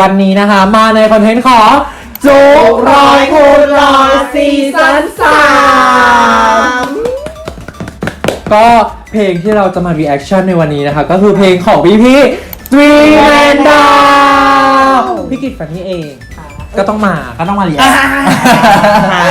วันนี้นะคะ มาในคอนเทนต์ของจุกร้อยคูณร้อยซีซั่นสามก็เพลงที่เราจะมา reaction ในวันนี้นะคะ ก็คือเพลงของพี่พี่ทรีแมนดาวพี่กิตฝันนี่เอง ก็ต้องมาก็ต้องมา react ใช่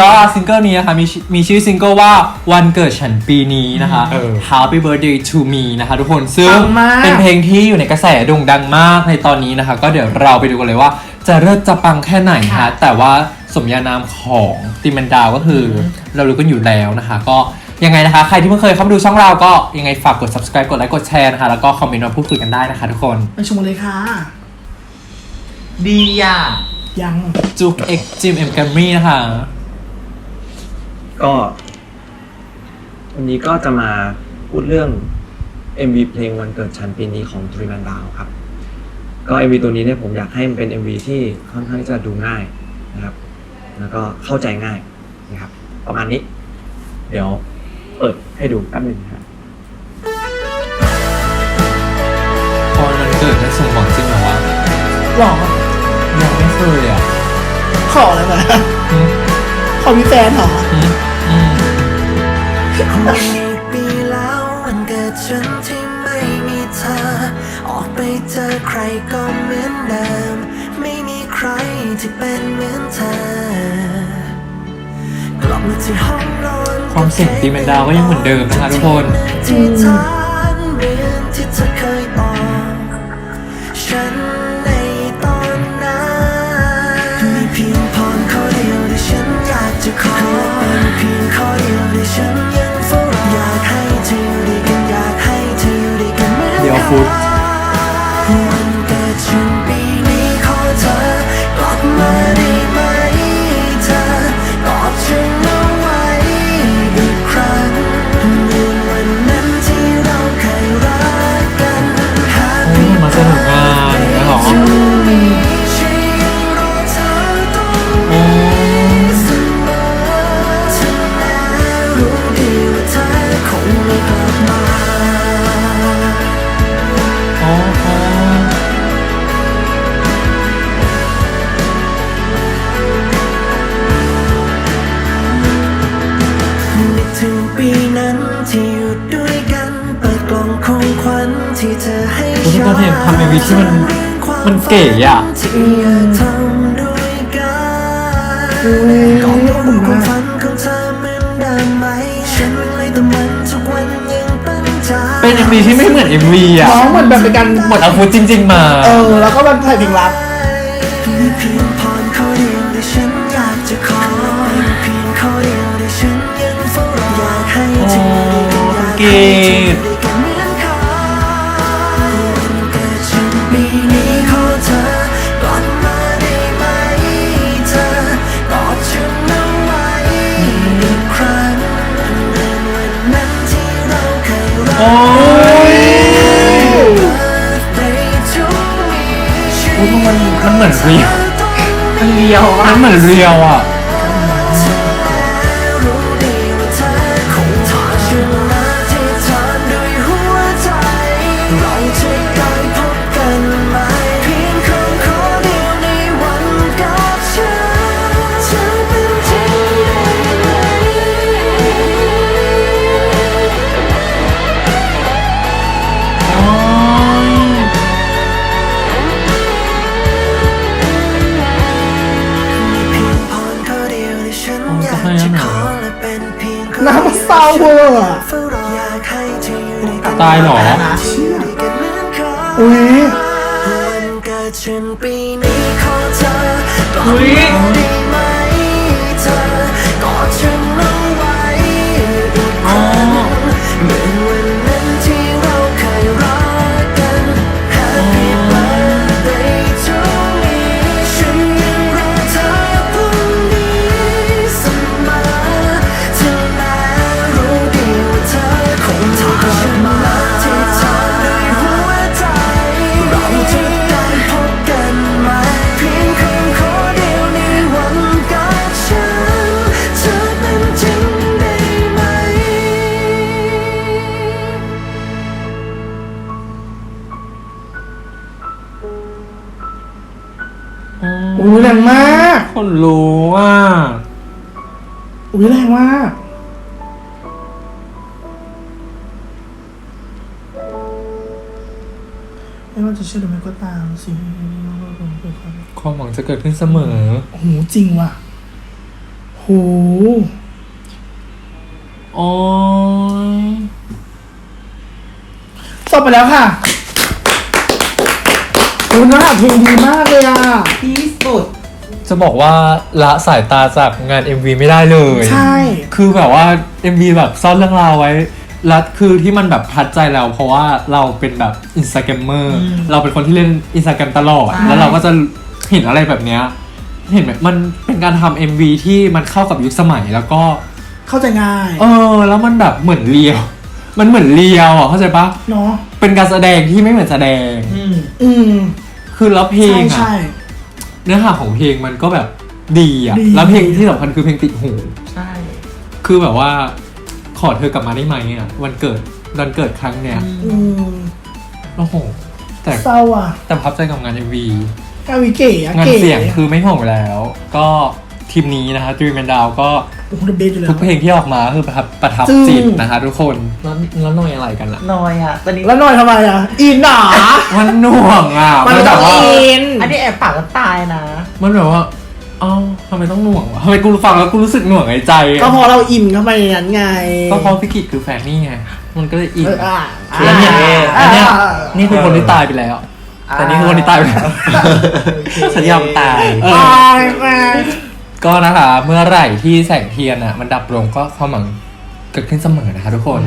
ก็ซิงเกิลนี้นะคะมีชื่อมีชื่อซิงเกิลว่าวันเกิดฉันปีนี้นะคะ เออ Happy Birthday to me นะคะทุกคนซึ่งปังมาก เป็นเพลงที่อยู่ในกระแสโด่งดังมากในตอนนี้นะคะ ก็เดี๋ยวเราไปดูกันเลยว่า จะเลิศจะปังแค่ไหนนะคะแต่ว่าสมญานามของติมันดาวก็คืออเรารู้กันอยู่แล้วนะคะ ก็ยังไงนะคะ ใครที่เพิ่งเคยเข้ามาดูช่องเราก็ยังไงฝากกด subscribe กดไลค์กดแชร์นะคะแล้วก็คอมเมนต์มาพูดคุยกันได้นะคะทุกคน ไปชมเลยค่ะ ดีอะยัง จุกเอ็กจิมเอ็มแกรมมี่นะคะ ก็ วันนี้ก็จะมาพูดเรื่อง MV เพลงวันเกิดฉันปีนี้ของ Three Man Down ครับ ก็ MV ตัวนี้เนี่ยผมอยากให้มันเป็น MV ที่ค่อนข้างจะดูง่ายนะครับ แล้วก็เข้าใจง่ายนะครับ ประมาณนี้ เดี๋ยวเปิดให้ดูแป๊บหนึงนะครับ พอมันเกิดได้สมหวังจริงเหรอวะ หรอยังไม่ เคยอะขออะไรมาอืมขอมีแฟนเหรออืมอืมไม่ปีแล้ววันเกิดฉันที่ไม่มีเธอ ออกไปเจอใครก็เหมือนเดิม ไม่มีใครที่เป็นเหมือนเธอกลับมาที่ห้องนอนความเสียงตีแมนดาวก็ยังเหมือนเดิมนะคะทุกคน ที่ฐาน กั ญที่เธอให้ทุกฉัคนเห็นทำเอ็มวีที่มันมันเก๋อะที่อยากทำด้วยกันอุ้ยกล่องขอบคุณขอมางกฝันของเธอเหมือนเดิมไหมฉันเลยแต่มันทุกวันยังตั้งใจเป็นเอ็มวีที่ไม่เหมือนเอ็มวีอะน้องเหมือนแบบเป็นการเหมือนเอาฟุตจริง ๆ มา เออ แล้วก็แบบถ่ายเพลงรักมีเพียงพรข้อเดียวที่ฉันอยาก มันเดียว นเพียงข้อน้ำมันเศร้าเวอร์อะเฝ้ารออยากให้เธออยู่ด้วยกันตายเหรออยู่ด้วยกันเหมือนเคยอุ้ยวันเกิดฉันปีนี้ขอเธอกลับอุ๊ย อุ้ยแรงมากคนรู้อะอุ้ยแรงมากไม่ว่าจะเชื่อหรือไม่ก็ตามสิความหวังจะเกิดขึ้นเสมอโอ้โหจริงว่ะโหโอ้ยจบไปแล้วค่ะ โอ้เนื้อหาเพลงดีมากเลยอะ ที่สุด จะบอกว่าละสายตาจากงาน MV ไม่ได้เลยใช่ คือแบบว่า MV แบบซ่อนเรื่องราวไว้แล้วคือที่มันแบบทัดใจเราเพราะว่าเราเป็นแบบอินสตาแกรมเมอร์ เราเป็นคนที่เล่นอินสตาแกรมตลอด ใช่ แล้วเราก็จะเห็นอะไรแบบเนี้ย เห็นไหมมันเป็นการทำ MV ที่มันเข้ากับยุคสมัยแล้วก็ เข้าใจง่ายเออ แล้วมันแบบเหมือนเรียว มันเหมือนเรียวอะเข้าใจปะ เนาะเป็นการแสดงที่ไม่เหมือนแสดง อืม อืม คือแล้วเพลใช่งอะใช่ เนื้อหาของเพลงมันก็แบบดีอะดี แล้วเพลงที่สำคัญคือเพลงติดหู ใช่ คือแบบว่าขอเธอกลับมาได้ไหมอะวันเกิดวันเกิดครั้งเนี้ยอืมโอ้โหแต่เศร้าอะแต่ประทับใจกับงาน MV กาวิเก๋อะงานเก๋เสียงคือไม่ห่วงแล้ว ก็ทีมนี้นะคะ Dream and Down ก็ โอ้โหเดอะเบสอยู่แล้ทุว กเพลงที่ออกมาคือประทับประทับจึ้งจิตนะคะทุกคนแล้วแล้วหน่อยอะไรกันอะ นอยอะตอนนี้แล้วหน่อยทำไมอะอินหนา มันหน่วงอะมันแบต้อบงว่า อิน อันนี้แอบปากก็ตายนะ มันแบบว่าเอ้าทำไมต้องหน่วงวะทำไมกูฟังแล้วกูรู้สึกหน่วงในใจอะก็เพอเราอินเข้าไปในนั้นไงก็เพราะพี่กิจคือแฟนนี่ไง มันก็เลยอินเอออะแล้วเนี่ยอะอันเนี้ยอะนี่คือคนที่ตายไปแล้ว แต่นี่คือคนที่ตายไปแล้วฉันยอมตาย เอตาอยมา ก็นะคะ เมื่อไหร่ที่แสงเทียนอะ มันดับลงก็ความหวังเกิดขึ้นเสมอนะคะทุกคน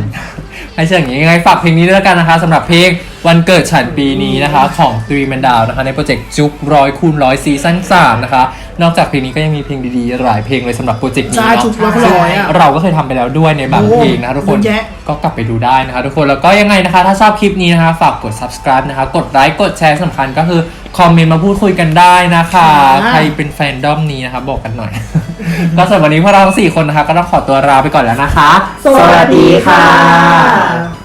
ให้เช่นอย่างนี้ยังไงฝากเพลงนี้ด้วยแล้วกันนะคะสำหรับเพลงวันเกิดฉันปีนี้นะคะ ของตรีแมนดาวนะคะ ในโปรเจกต์จุกร้อยคูณร้อยซีซั่นสามนะคะ นอกจากเพลงนี้ก็ยังมีเพลงดีๆ หลายเพลงเลยสำหรับโปรเจกต์นี้ใช่เนาะจุกร้อยร้อยอะ เราก็เคยทำไปแล้วด้วยในบางเพลงนะคะทุกคนเยอะแยะ ก็กลับไปดูได้นะคะทุกคนแล้วก็ยังไงนะคะ ถ้าชอบคลิปนี้นะคะฝากกด subscribe นะคะ กดไลค์กดแชร์สำคัญก็คือคอมเมนต์มาพูดคุยกันได้นะคะค่ะใครเป็นแฟนด้อมนี้นะคะบอกกันหน่อย ก็สำหรับวันนี้พวกเราทั้งสี่คนนะคะ ก็ต้องขอตัวลาไปก่อนแล้วนะคะ สวัสดีค่ะ